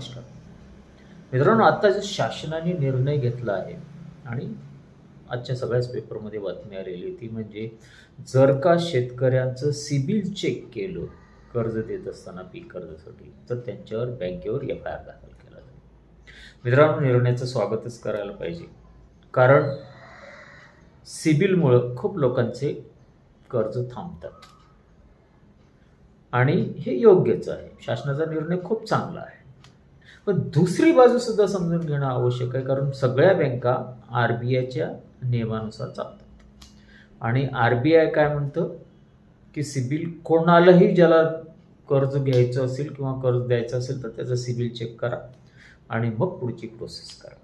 नमस्कार. मित्रांनो आत्ता जे शासनाने निर्णय घेतला आहे आणि आजच्या सगळ्याच पेपरमध्ये बातमी आलेली ती म्हणजे जर का शेतकऱ्यांचं सिबिल चेक केलं कर्ज देत असताना पीक कर्जासाठी तर त्यांच्यावर बँकेवर एफ आय आर दाखल केला जाईल. मित्रांनो निर्णयाचं स्वागतच करायला पाहिजे. कारण सिबिलमुळं खूप लोकांचे कर्ज थांबतात. आणि हे योग्यच आहे. शासनाचा निर्णय खूप चांगला आहे. पण दुसरी बाजू सुद्धा समजून घेणं आवश्यक आहे कारण सगळ्या बँका आर बी आयच्या नियमानुसार चालतात. आणि आर बी आय काय म्हणतं? की सिबिल कोणालाही ज्याला कर्ज घ्यायचं असेल किंवा कर्ज द्यायचं असेल तर त्याचं सिबिल चेक करा आणि मग पुढची प्रोसेस करा.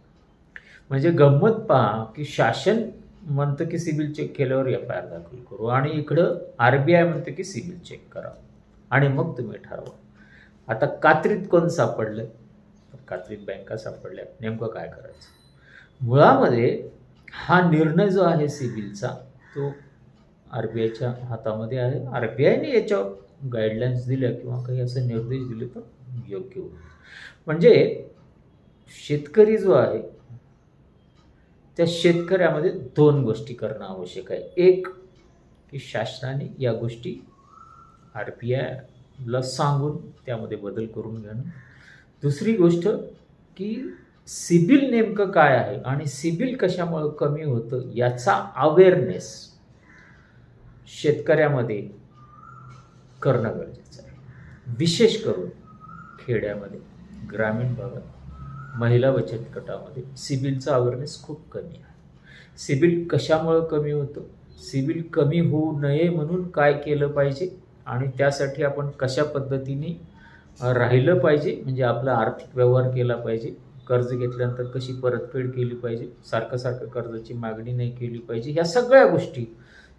म्हणजे गंमत पहा की शासन म्हणतं की सिबिल चेक केल्यावर एफ आय आर दाखल करू आणि इकडं आर बी आय म्हणतं की सिबिल चेक करा आणि मग तुम्ही ठरवा. आता कात्रीत कोण सापडलं? कात्रीत बँका सापडल्या नेमकं काय करायचं? मुळामध्ये हा निर्णय जो आहे सिबिलचा तो आर बी आयच्या हातामध्ये आहे. आर बी आयने याच्यावर गाईडलाईन्स दिल्या किंवा काही असे निर्देश दिले तर योग्य होईल. म्हणजे शेतकरी जो आहे त्या शेतकऱ्यामध्ये दोन गोष्टी करणं आवश्यक आहे. एक की शासनाने या गोष्टी आर बी आयला सांगून त्यामध्ये बदल करून घेणं. दुसरी गोष्ट की सिबिल नेमकं काय आहे आणि सिबिल कशामुळं कमी होतं याचा अवेअरनेस शेतकऱ्यामध्ये करणं गरजेचं आहे. विशेष करून खेड्यामध्ये ग्रामीण भागात महिला बचत गटामध्ये सिबिलचा अवेअरनेस खूप कमी आहे. सिबिल कशामुळं कमी होतं? सिबिल कमी होऊ नये म्हणून काय केलं पाहिजे? आणि त्यासाठी आपण कशा पद्धतीने राहिलं पाहिजे म्हणजे आपला आर्थिक व्यवहार केला पाहिजे कर्ज घेतल्यानंतर कशी परतफेड केली पाहिजे सारखं सारखं कर्जाची मागणी नाही केली पाहिजे ह्या सगळ्या गोष्टी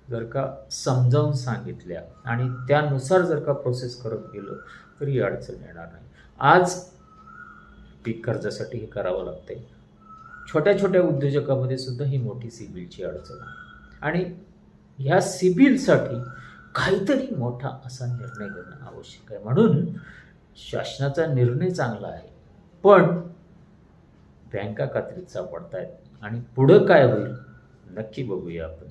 जर का समजावून सांगितल्या आणि त्यानुसार जर का प्रोसेस करत गेलं तर ही अडचण येणार नाही. आज पीक कर्जासाठी हे करावं लागतंय. छोट्या छोट्या उद्योजकामध्ये सुद्धा ही मोठी सिबिलची अडचण आहे. आणि ह्या सिबिलसाठी काहीतरी मोठा असा निर्णय घेणं आवश्यक आहे. म्हणून शासनाचा निर्णय चांगला आहे. पण बँका कात्रीत सापडतायत. आणि पुढं काय होईल? नक्की बघूया आपण.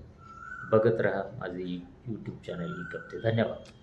बघत राहा माझे यूट्यूब चॅनल ई करते धन्यवाद.